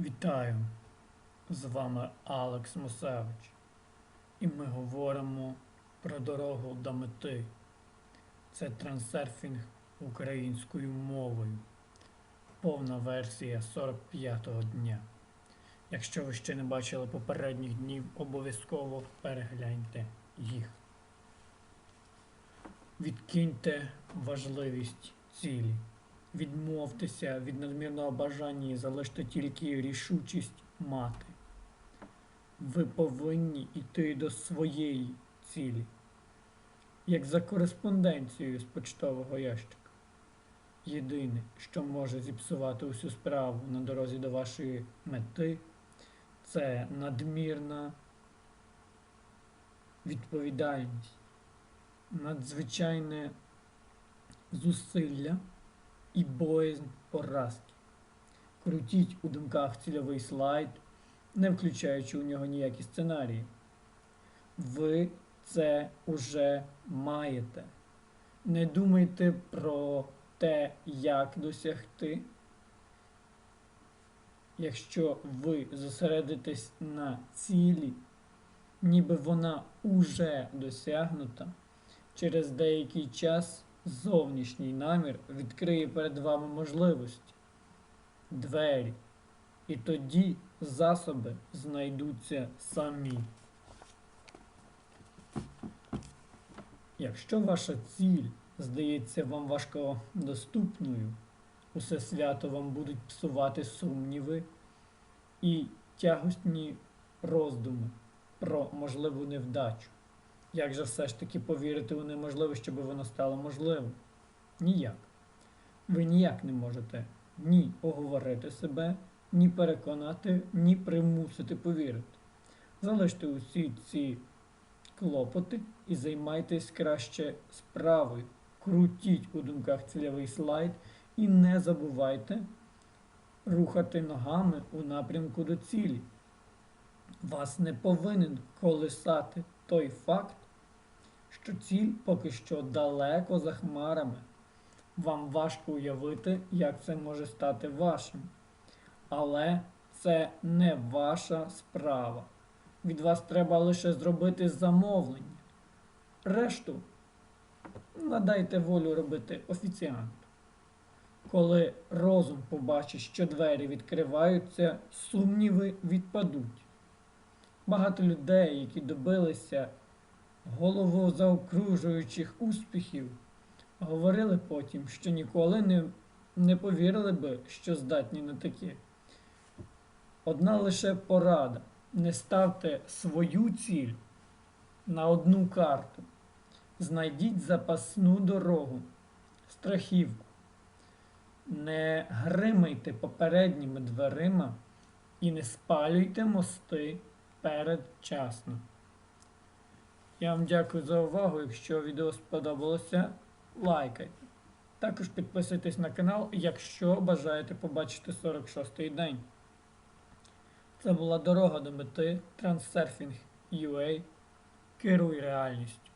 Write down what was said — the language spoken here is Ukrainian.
Вітаю! З вами Алекс Мусевич. І ми говоримо про дорогу до мети. Це трансерфінг українською мовою. Повна версія 45-го дня. Якщо ви ще не бачили попередніх днів, обов'язково перегляньте їх. Відкиньте важливість цілі. Відмовтеся від надмірного бажання і залиште тільки рішучість мати. Ви повинні йти до своєї цілі, як за кореспонденцією з почтового ящика. Єдине, що може зіпсувати усю справу на дорозі до вашої мети, це надмірна відповідальність, надзвичайне зусилля і боязнь поразки. Крутіть у думках цільовий слайд, не включаючи у нього ніякі сценарії. Ви це уже маєте. Не думайте про те, як досягти. Якщо ви зосередитесь на цілі, ніби вона уже досягнута, через деякий час зовнішній намір відкриє перед вами можливості, двері, і тоді засоби знайдуться самі. Якщо ваша ціль здається вам важкодоступною, усе свято вам будуть псувати сумніви і тягостні роздуми про можливу невдачу. Як же все ж таки повірити у неможливе, щоб воно стало можливим? Ніяк. Ви ніяк не можете ні оговорити себе, ні переконати, ні примусити повірити. Залиште усі ці клопоти і займайтесь краще справою. Крутіть у думках цільовий слайд і не забувайте рухати ногами у напрямку до цілі. Вас не повинен колисати той факт, що ціль поки що далеко за хмарами. Вам важко уявити, як це може стати вашим. Але це не ваша справа. Від вас треба лише зробити замовлення. Решту надайте волю робити офіціанту. Коли розум побачить, що двері відкриваються, сумніви відпадуть. Багато людей, які добилися головозаокружуючих успіхів, говорили потім, що ніколи не, не повірили би, що здатні на таке. Одна лише порада. Не ставте свою ціль на одну карту. Знайдіть запасну дорогу, страхівку. Не гримайте попередніми дверима і не спалюйте мости передчасно. Я вам дякую за увагу. Якщо відео сподобалося, лайкайте. Також підписуйтесь на канал, якщо бажаєте побачити 46-й день. Це була дорога до мети Трансерфінг UA. Керуй реальністю.